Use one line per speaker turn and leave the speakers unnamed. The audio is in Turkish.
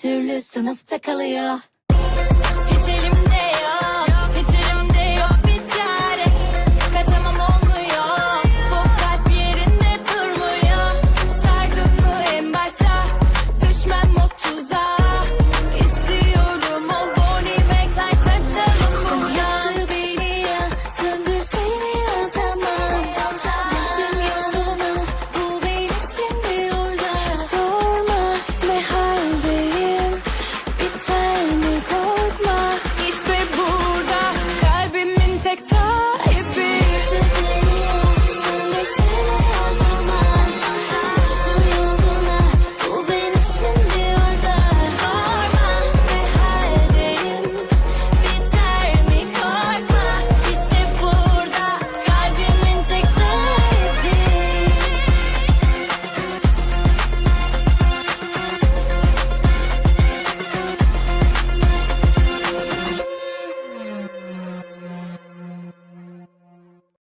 türlü sınıfta kalıyor. time because